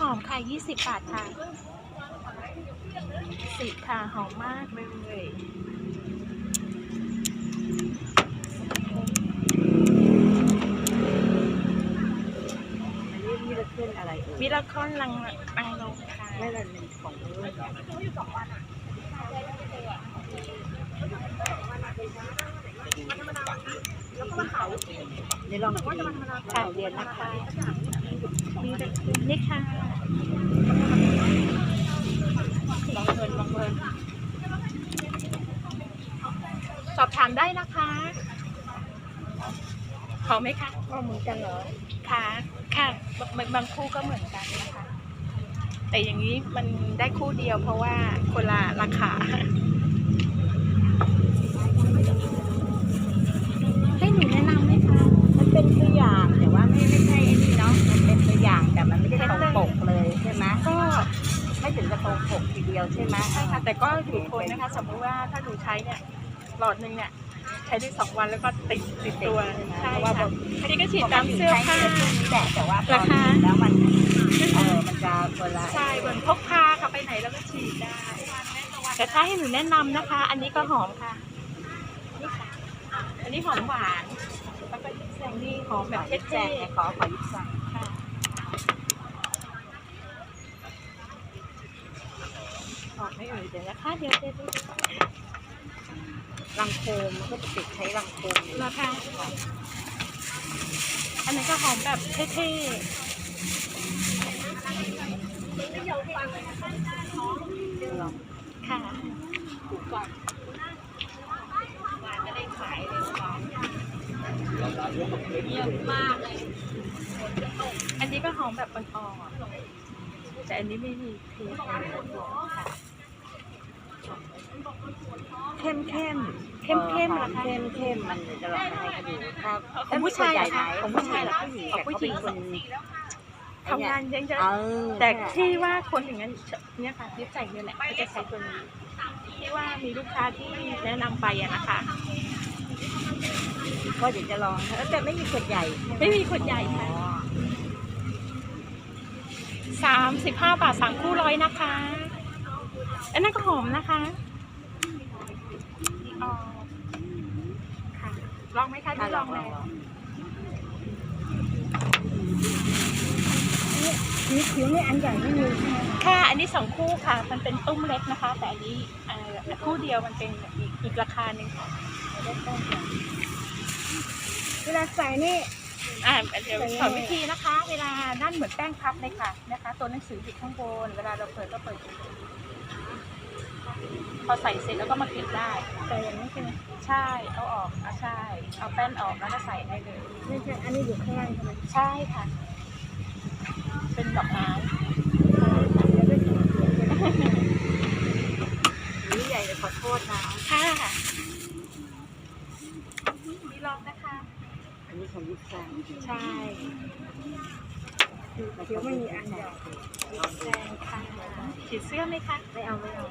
หอมค่ะ20 บาทค่ะสิบค่ะ หอมมากเลยอันนี้มีละขึ้นอะไรเอ่ยมิราคอนลังลังลงค่ะไม่ละหนึ่งของมือนี่ลองกินข่าวเรียนนะคะมีแต่ นี่ค่ะลองเงินลองเงินสอบถามได้นะคะ ขอไหมคะก็เหมือนกันเหรอ ค่ะ ค่ะบางบางคู่ก็เหมือนกันนะคะ แต่อย่างนี้มันได้คู่เดียวเพราะว่าคนละราคา ให้หนูแนะนำไหมคะ มันเป็นตัวอย่างแต่ว่าไม่ไม่ใช่ไอ้นี่เนาะ มันเป็นตัวอย่างแต่มันไม่ได้ตรงปกเลยใช่ไหม ก็ ไม่ถึงกับตรงปกทีเดียวใช่ไหมใช่ค่ะแต่ก็อยู่ทนนะคะ สมมุติว่าถ้าหนูใช้เนี่ยหลอดหนึ่งเนี่ยใช้ได้สองวันแล้วก็ติดติดตัวใช่ค่ะอันนี้ก็ฉีดตามเสื้อผ้านี่แหละแต่ว่าพอราคาฉีดแล้วมันเออมันจะคนละใช่เหมือนพกพาค่ะไปไหนแล้วก็ฉีดได้แต่ถ้าให้หนูแนะนำนะคะ อันนี้ก็หอมค่ะนี่ค่ะอันนี้หอมหวานแล้วก็ยิปแซงนี่หอมแบบยิบแซเท่งไงขอขอยิบแซง ๆค่ะหอมไม่เอ่ยเดี๋ยวนะ คะเดี๋ยวเดี๋ยวเดี๋ยวรังโคมมันก็จะติดใช้รังโคมอยู่ราคาอันนี้นก็หอมแบบเท่ๆค่ะอันนี้ก็หอมแบบอ่อนๆแต่อันนี้ไม่มีเพียค่ะ เข้มเข้มเข้มเข้มๆเหรอคะเข้มเข้มมันจะลองให้เขาดูครับของผู้ชายเหรอคะของผู้ชายเหรอผู้หญิงของผู้หญิงแต่เขาเป็นคนทำงานเยอะเออๆแต่ที่ว่าคนอย่างนั้นเนี่ยค่ะที่ใส่เนี่ยแหละเขาจะใช้ตัวนี้ที่ว่ามีลูกค้าที่แนะนำไปอะนะคะก็เดี๋ยวจะลองเออแต่ไม่มีขวดใหญ่ ไม่มีขวดใหญ่ค่ะอ๋อสามสิบห้าบาทสามคู่ร้อยนะคะอั นนั้นก็หอมนะคะอ๋อค่ะลองไหมคะที่ลองแล้วนี่คิ้วนี่อันใหญ่ไม่มีใช่ไหมค่ะอันนี้สองคู่ค่ะ มันเป็นตุ้มเล็กนะคะ แต่อันนี้เอ่อคู่เดียวมันเป็นอีกอีกราคาหนึ่งค่ะเวลาใส่นี่อ่าเดี๋ยวสอนวิธีนะคะ เวลานั่นเหมือนแป้งพับเลยค่ะนะคะ ตัวหนังสือติดข้างบน เวลาเราเปิดก็เปิดอย่างนี้ พอใส่เสร็จแล้วก็มาปิดได้ใส่อย่างนี้ใช่ไหมใช่เอาออกอะใช่ เอาแป้นออกแล้วก็ใส่ได้เลยไม่ใช่อันนี้อยู่ข้างล่างใช่ไหมใช่ค่ะ เป็นดอกไม้แล้วก็ขีดเขียนใช่ไหมนี่ใหญ่เลยขอโทษนะค่ะมีลองนะคะ อันนี้ของยิปแซงใช่เขียวไม่มีอันใหญ่แดงค่ะฉีดเสื้อไหมคะ ไม่เอาไม่เอา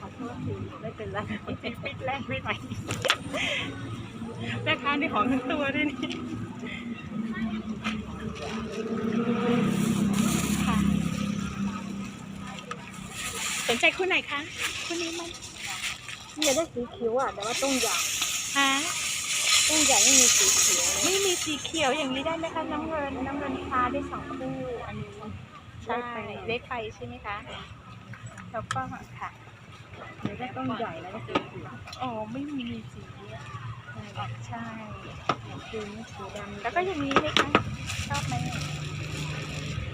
ขอโทษทีไม่เป็นไรปิดปิดแรกไม่ไหวแม่ค้านี่ของทั้งตัวด้วยนี่ค่ะสนใจคู่ไหนคะคู่นี้มั้ยเนี่ยได้สีเขียวอะแต่ว่าต้องใหญ่ฮะต้องใหญ่ไม่มีสีเขียวเลยไม่มีสีเขียวอย่างนี้ได้ไหมคะน้ำเงินน้ำเงินฟ้าได้สองคู่อันนี้ใช่เลขไฟใช่ไหมคะ แล้วก็ค่ะเดี๋ยวได้ต้องใหญ่แล้วก็สีเขียวอ๋อไม่มีสีใช่สีนี้สีดำแล้วก็อย่างนี้ไหมคะชอบไหม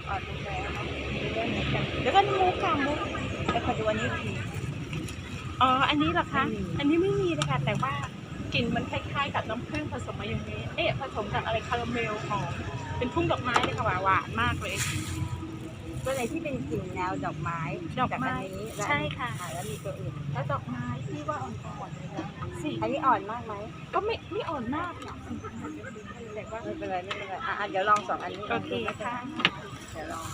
อ่อนลงแล้วเนาะสีได้เหมือนกันแล้วก็มุกค่ะมุกแล้วขอดูอันนี้ทีอ๋อ อันนี้เหรอคะไม่มีอันนี้ไม่มีเลยค่ะ แต่ว่ากลิ่นมันคล้ายๆกับน้ำผึ้งผสมมาอย่างนี้เอ๊ะผสมกับอะไรคาราเมลหอมเป็นทุ่งดอกไม้เลยค่ะหวานๆมากเลย ตัวไหนที่เป็นกลิ่นแนวดอกไม้ดอกไม้จากอันนี้และใช่ค่ะ อ่าแล้วมีตัวอื่น แล้วดอกไม้ที่ว่าอ่อนๆเลยนะสีอันนี้อ่อนมากไหมก็ไม่ไม่อ่อนมากหรอก แต่ว่าไม่เป็นไรไม่เป็นไรอะอะเดี๋ยวลองสองอันนี้โอเคลงดูแล้วกันค่ะ เดี๋ยวลอง